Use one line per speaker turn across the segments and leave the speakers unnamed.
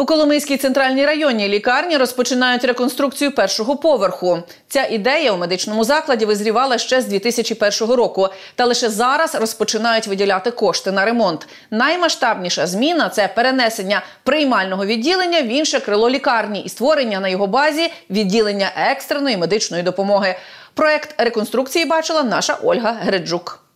У Коломийській центральній районній лікарні розпочинають реконструкцію першого поверху. Ця ідея у медичному закладі визрівала ще з 2001 року, та лише зараз розпочинають виділяти кошти на ремонт. Наймасштабніша зміна це перенесення приймального відділення в інше крило лікарні і створення на його базі відділення екстреної медичної допомоги. Проект реконструкції бачила наша Ольга Греджук.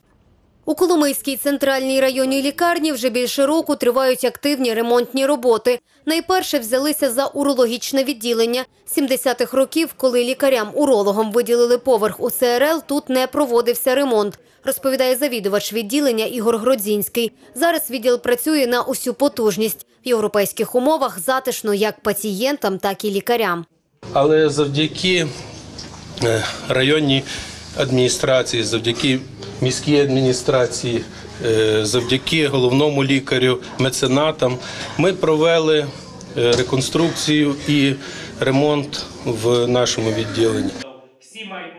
У Коломийській центральній районній лікарні вже більше року тривають активні ремонтні роботи. Найперше взялися за урологічне відділення. 70-х років, коли лікарям-урологам виділили поверх у ЦРЛ, тут не проводився ремонт, розповідає завідувач відділення Ігор Гродзінський. Зараз відділ працює на усю потужність. В європейських умовах затишно як пацієнтам, так і лікарям.
Але завдяки е, районній адміністрації, завдяки міській адміністрації, е, завдяки головному лікарю, меценатам, ми провели е, реконструкцію і ремонт в нашому відділенні.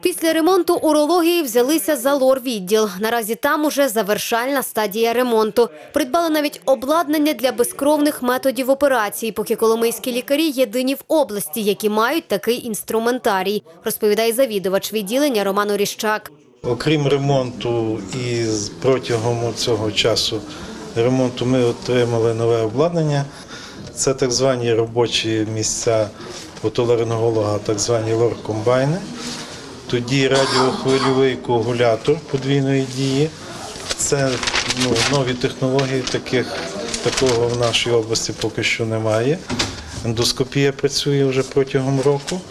Після ремонту урології взялися за лор-відділ. Наразі там уже завершальна стадія ремонту. Придбали навіть обладнання для безкровних методів операцій, поки коломийські лікарі єдині в області, які мають такий інструментарій, розповідає завідувач відділення Роман Оріщак.
Окрім ремонту і протягом цього часу ремонту ми отримали нове обладнання. Це так звані робочі місця отоларинголога, так звані лор-комбайни. Тоді радіохвильовий коагулятор подвійної дії. Це ну, нові технології, таких, такого в нашій області поки що немає. Ендоскопія працює вже протягом року.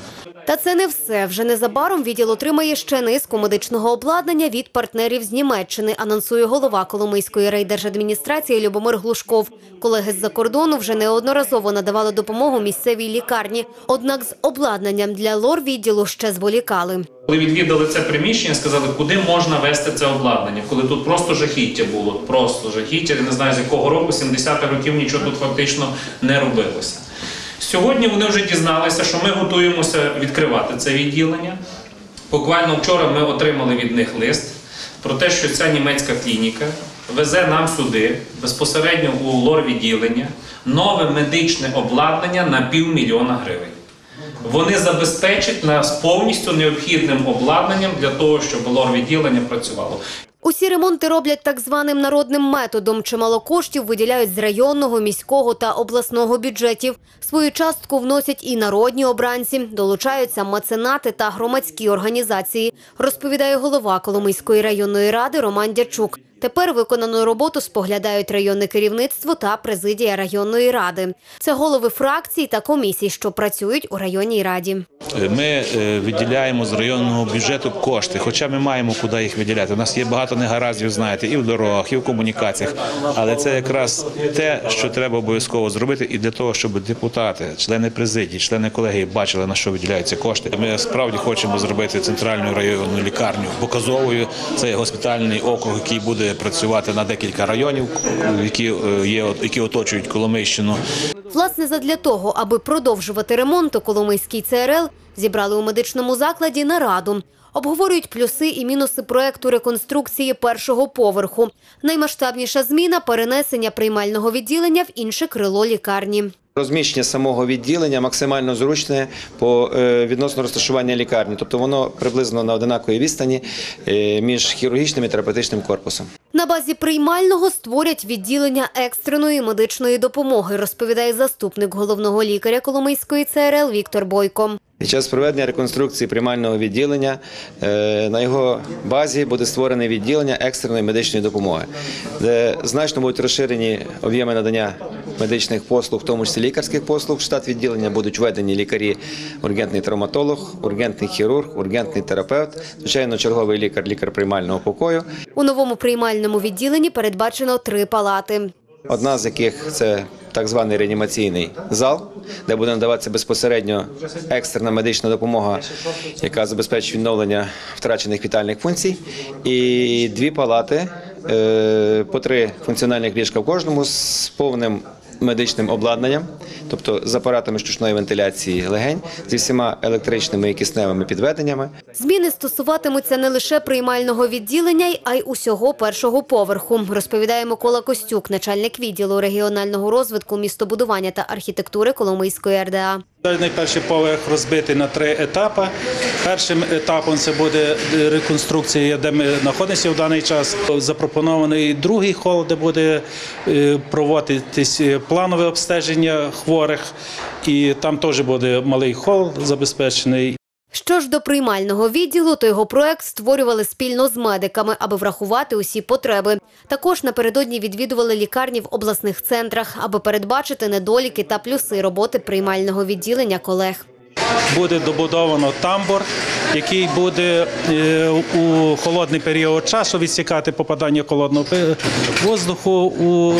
Та це не все. Вже незабаром відділ отримає ще низку медичного обладнання від партнерів з Німеччини, анонсує голова Коломийської райдержадміністрації Любомир Глушков. Колеги з-за кордону вже неодноразово надавали допомогу місцевій лікарні. Однак з обладнанням для лор-відділу ще зволікали.
Коли відвідали це приміщення, сказали, куди можна вести це обладнання, коли тут просто жахіття було, просто жахіття. Не знаю з якого року, 70-х років нічого тут фактично не робилося. Сьогодні вони вже дізналися, що ми готуємося відкривати це відділення. Буквально вчора ми отримали від них лист про те, що ця німецька клініка везе нам сюди безпосередньо у лор-відділення нове медичне обладнання на півмільйона гривень. Вони забезпечать нас повністю необхідним обладнанням для того, щоб лор-відділення працювало.
Усі ремонти роблять так званим народним методом. Чимало коштів виділяють з районного, міського та обласного бюджетів. Свою частку вносять і народні обранці, долучаються меценати та громадські організації, розповідає голова Коломийської районної ради Роман Дячук. Тепер виконану роботу споглядають районне керівництво та президія районної ради. Це голови фракцій та комісій, що працюють у районній раді.
Ми е, виділяємо з районного бюджету кошти, хоча ми маємо куди їх виділяти. У нас є багато негараздів, знаєте, і в дорогах, і в комунікаціях. Але це якраз те, що треба обов'язково зробити, і для того, щоб депутати, члени президії, члени колегії бачили на що виділяються кошти. Ми справді хочемо зробити центральну районну лікарню показовою. Це госпітальний округ, який буде працювати на декілька районів, які е, є які оточують Коломийщину.
Власне, задля того, аби продовжувати ремонт у Коломийській ЦРЛ, зібрали у медичному закладі нараду. Обговорюють плюси і мінуси проекту реконструкції першого поверху. Наймасштабніша зміна перенесення приймального відділення в інше крило лікарні.
Розміщення самого відділення максимально зручне по е, відносно розташування лікарні, тобто воно приблизно на одинаковій відстані е, між хірургічним і терапевтичним корпусом.
На базі приймального створять відділення екстреної медичної допомоги, розповідає заступник головного лікаря Коломийської ЦРЛ Віктор Бойко.
Під час проведення реконструкції приймального відділення е, на його базі буде створене відділення екстреної медичної допомоги, де значно будуть розширені об'єми надання медичних послуг, в тому числі лікарських послуг. В штат відділення будуть введені лікарі, ургентний травматолог, ургентний хірург, ургентний терапевт, звичайно, черговий лікар, лікар приймального покою.
У новому приймальному відділенні передбачено три палати.
Одна з яких це так званий реанімаційний зал, де буде надаватися безпосередньо екстрена медична допомога, яка забезпечить відновлення втрачених вітальних функцій, і дві палати, е, по три функціональних ліжка в кожному з повним медичним обладнанням, тобто з апаратами штучної вентиляції легень, зі всіма електричними і кисневими підведеннями.
Зміни стосуватимуться не лише приймального відділення, а й усього першого поверху, розповідає Микола Костюк, начальник відділу регіонального розвитку, містобудування та архітектури Коломийської РДА.
Найперший поверх розбитий на три етапи. Першим етапом це буде реконструкція, де ми знаходимося в даний час. Запропонований другий хол, де буде е, проводитись планове обстеження хворих, і там теж буде малий хол забезпечений.
Що ж до приймального відділу, то його проект створювали спільно з медиками, аби врахувати усі потреби. Також напередодні відвідували лікарні в обласних центрах, аби передбачити недоліки та плюси роботи приймального відділення колег.
Буде добудовано тамбур, який буде е, у холодний період часу відсікати попадання холодного воздуху у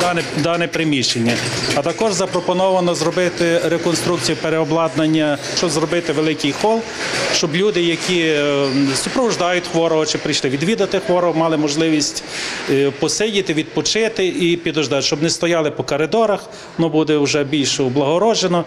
дане, дане приміщення. А також запропоновано зробити реконструкцію переобладнання, щоб зробити великий хол, щоб люди, які е, супроводжують хворого чи прийшли відвідати хворого, мали можливість е, посидіти, відпочити і підождати, щоб не стояли по коридорах, ну буде вже більш облагороджено.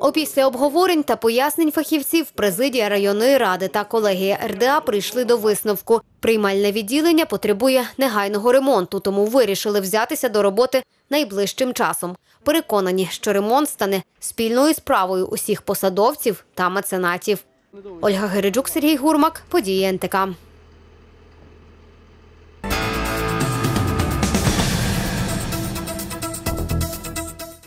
Опісля обговорень та пояснень фахівців президія районної ради та колегія РДА прийшли до висновку. Приймальне відділення потребує негайного ремонту, тому вирішили взятися до роботи найближчим часом. Переконані, що ремонт стане спільною справою усіх посадовців та меценатів. Ольга Гереджук, Сергій Гурмак, події НТК.